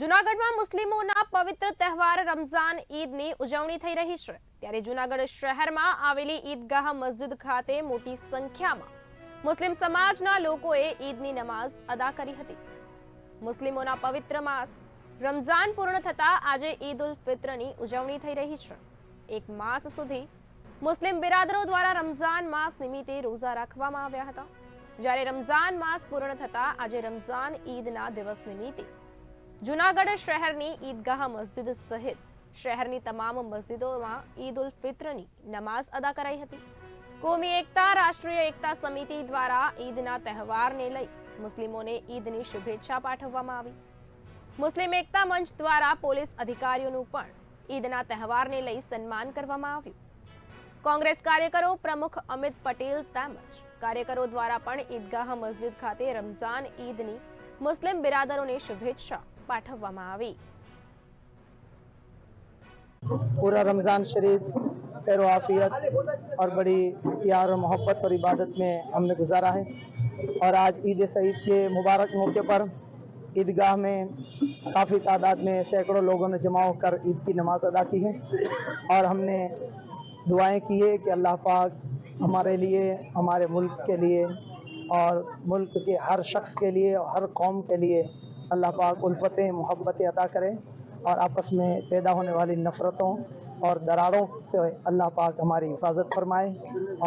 જૂનાગઢમાં મુસ્લિમોના પવિત્ર તહેવાર રમઝાન ઈદની ઉજવણી થઈ રહી છે. ત્યારે જૂનાગઢ શહેરમાં આવેલી ઈદગાહ મસ્જિદ ખાતે મોટી સંખ્યામાં મુસ્લિમ સમાજના લોકોએ ઈદની નમાઝ અદા કરી હતી. મુસ્લિમોના પવિત્ર માસ રમઝાન પૂર્ણ થતા આજે ઈદ ઉલ ફિત્રની ઉજવણી થઈ રહી છે. એક માસ સુધી મુસ્લિમ બિરાદરો દ્વારા રમઝાન માસ નિમિત્તે રોઝા રાખવામાં આવ્યા હતા. જ્યારે રમઝાન માસ પૂર્ણ થતા આજે રમઝાન ઈદના દિવસ નિમિત્તે જૂનાગઢ શહેરની ઈદગાહ મસ્જિદ સહિત શહેરની તમામ મસ્જિદોમાં ઈદ ઉલ ફિત્રની નમાઝ અદા કરાઈ હતી. કોમી એકતા, રાષ્ટ્રીય એકતા સમિતિ દ્વારા ઈદના તહેવારને લઈ મુસ્લિમોને ઈદની શુભેચ્છા પાઠવવામાં આવી. મુસ્લિમ એકતા મંચ દ્વારા પોલીસ અધિકારીઓનું પણ ઈદના તહેવારને લઈ સન્માન કરવામાં આવ્યું. કોંગ્રેસ કાર્યકરો પ્રમુખ અમિત પટેલ તેમજ કાર્યકરો દ્વારા પણ ઈદગાહ મસ્જિદ ખાતે રમઝાન ઈદની મુસ્લિમ બિરાદરોને શુભેચ્છા પાઠવવામાં આવી पूरा रमज़ान शरीफ खैर आफियत और बड़ी प्यार और मोहब्बत और इबादत में हमने गुजारा है और आज ईद सईद के मुबारक मौके पर ईदगाह में काफ़ी तादाद में सैकड़ों लोगों ने जमा होकर ईद की नमाज अदा की है और हमने दुआएं की है कि अल्लाह पाक हमारे लिए हमारे मुल्क के लिए और मुल्क के हर शख्स के लिए और हर कौम के लिए अल्लाह पाक उल्फतें मोहब्बतें अदा करें और आपस में पैदा होने वाली नफ़रतों और दरारों से अल्लाह पाक हमारी हिफाजत फरमाए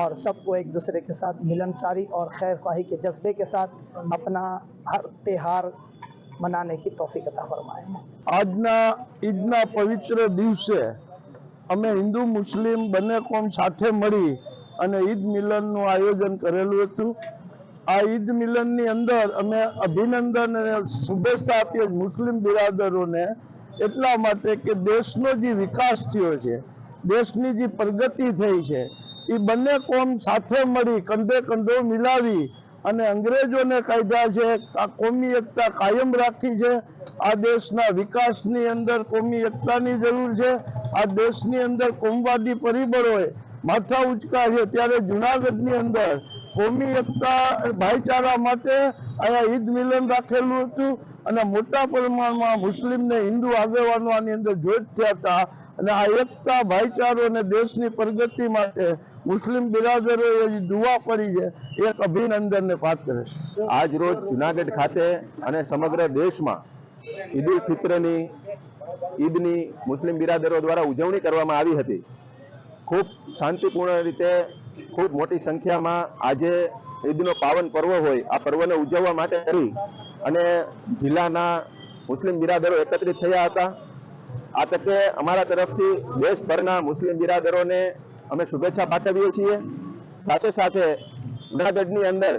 और सबको एक दूसरे के साथ मिलनसारी और खैर ख्वाही के जज्बे के साथ अपना हर त्यौहार मनाने की तौफीक अता फरमाए આજના ઈદના પવિત્ર દિવસે અમે હિન્દુ મુસ્લિમ બંને કોમ સાથે મળી અને ઈદ મિલનનું આયોજન કરેલું હતું આ ઈદ મિલનની અંદર અમે અભિનંદન અને શુભેચ્છા આપીએ મુસ્લિમ બિરાદરોને એટલા માટે કે દેશનો જે વિકાસ થયો છે, દેશની જે પ્રગતિ થઈ છે એ બંને કોમ સાથે મળી, કંધે કંધો મિલાવી અને અંગ્રેજોને કાયદા છે, આ કોમી એકતા કાયમ રાખી છે. આ દેશના વિકાસની અંદર કોમી એકતાની જરૂર છે. આ દેશની અંદર કોમવાદી પરિબળોએ માથા ઉચકા છે ત્યારે જુનાગઢની અંદર કોમી એકતા ભાઈચારા માટે અહીંયા ઈદ મિલન રાખેલું હતું અને મોટા પ્રમાણમાં મુસ્લિમ ને હિન્દુ આગેવાનો આની અંદર જોઈટ થયા હતા. અને આ એકતા, ભાઈચારો અને દેશની પ્રગતિ માટે મુસ્લિમ બિરાદરોએ જે પડી છે. એક અભિનંદનને પાત્ર છે. આજ રોજ જુનાગઢ ખાતે અને સમગ્ર દેશમાં ઈદ ઉલ ફિત્રની, ઈદની મુસ્લિમ બિરાદરો દ્વારા ઉજવણી કરવામાં આવી હતી. ખૂબ શાંતિપૂર્ણ રીતે ખૂબ મોટી સંખ્યામાં આજે ઈદનો પાવન પર્વ હોય, આ પર્વને ઉજવવા માટે કરી અને જિલ્લાના મુસ્લિમ બિરાદરો એકત્રિત થયા હતા. આ તકે અમારા તરફથી દેશભરના મુસ્લિમ બિરાદરોને અમે શુભેચ્છા પાઠવીએ છીએ. સાથે સાથે જુનાગઢની અંદર,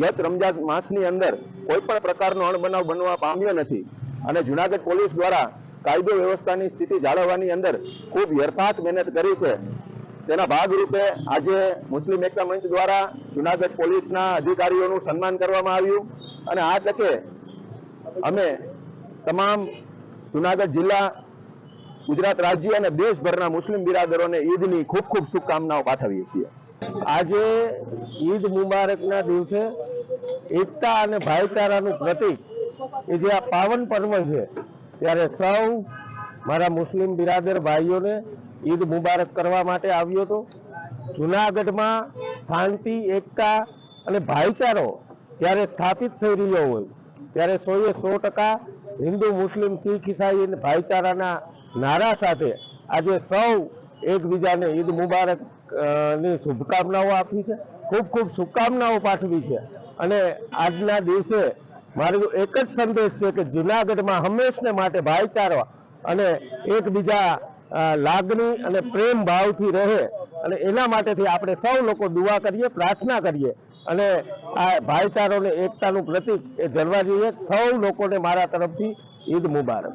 ગત રમજાન માસની અંદર કોઈ પણ પ્રકારનો અણબનાવ બનવા પામ્યો નથી અને જુનાગઢ પોલીસ દ્વારા કાયદો વ્યવસ્થાની સ્થિતિ જાળવવાની અંદર ખૂબ યથાર્થ મહેનત કરી છે. તેના ભાગરૂપે આજે મુસ્લિમ એકતા મંચ દ્વારા જુનાગઢ પોલીસના અધિકારીઓનું સન્માન કરવામાં આવ્યું અને આ તકે અમે તમામ જુનાગઢ જિલ્લા, ગુજરાત રાજ્ય અને દેશભરના મુસ્લિમ બિરાદરોને ઈદની ખૂબ ખૂબ શુભકામનાઓ પાઠવીએ છીએ. આજે ઈદ મુબારકના દિવસે એકતા અને ભાઈચારાનું પ્રતીક એ જે આ પાવન પર્વ છે, ત્યારે સૌ મારા મુસ્લિમ બિરાદર ભાઈઓને ઈદ મુબારક કરવા માટે આવ્યો હતો. જુનાગઢમાં શાંતિ, એકતા અને ભાઈચારો જ્યારે સ્થાપિત થઈ રહ્યો હોય, ત્યારે સોએ સો ટકા હિન્દુ, મુસ્લિમ, શીખ, ઈસાઈ ભાઈચારાના નારા સાથે આજે સૌ એકબીજાને ઈદ મુબારકની શુભકામનાઓ આપી છે. ખૂબ ખૂબ શુભકામનાઓ પાઠવી છે. અને આજના દિવસે મારો એક જ સંદેશ છે કે જુનાગઢમાં હંમેશને માટે ભાઈચારો અને એકબીજા લાગણી અને પ્રેમ ભાવથી રહે અને એના માટેથી આપણે સૌ લોકો દુઆ કરીએ, પ્રાર્થના કરીએ. અને આ ભાઈચારો એકતાનું પ્રતીક એ જળવા જોઈએ સૌ લોકોને મારા તરફથી ઈદ મુબારક.